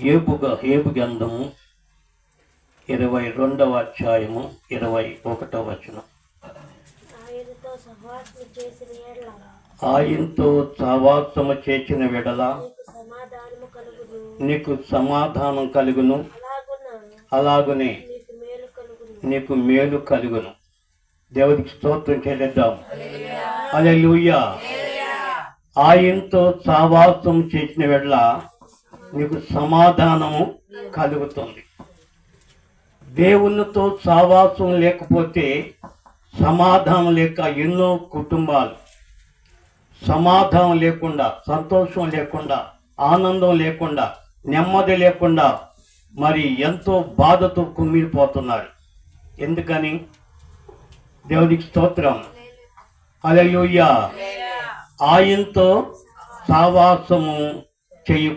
ఏపుగా ఏపు గంధము ఇరవై రెండవ అధ్యాయము ఇరవై ఒకటవ వచనం. ఆయనతో సహవాసము చేసిన వెడల నీకు సమాధానం కలుగును. అలాగున? నీకు మేలు కలుగును. దేవుడికి స్తోత్రం చెల్లిద్దాం. అలెలుయ్యా ఆయనతో సహవాసం చేసిన వెడల నీకు సమాధానము కలుగుతుంది. దేవునితో సహవాసం లేకపోతే సమాధానం లేక ఎన్నో కుటుంబాలు. సమాధానం లేకుండా సంతోషం లేకుండా ఆనందం లేకుండా నెమ్మది లేకుండా మరి ఎంతో బాధతో కుమ్మిరిపోతున్నారు ఎందుకని? దేవునికి స్తోత్రం. అలలుయ్య ఆయనతో సావాసము చేయు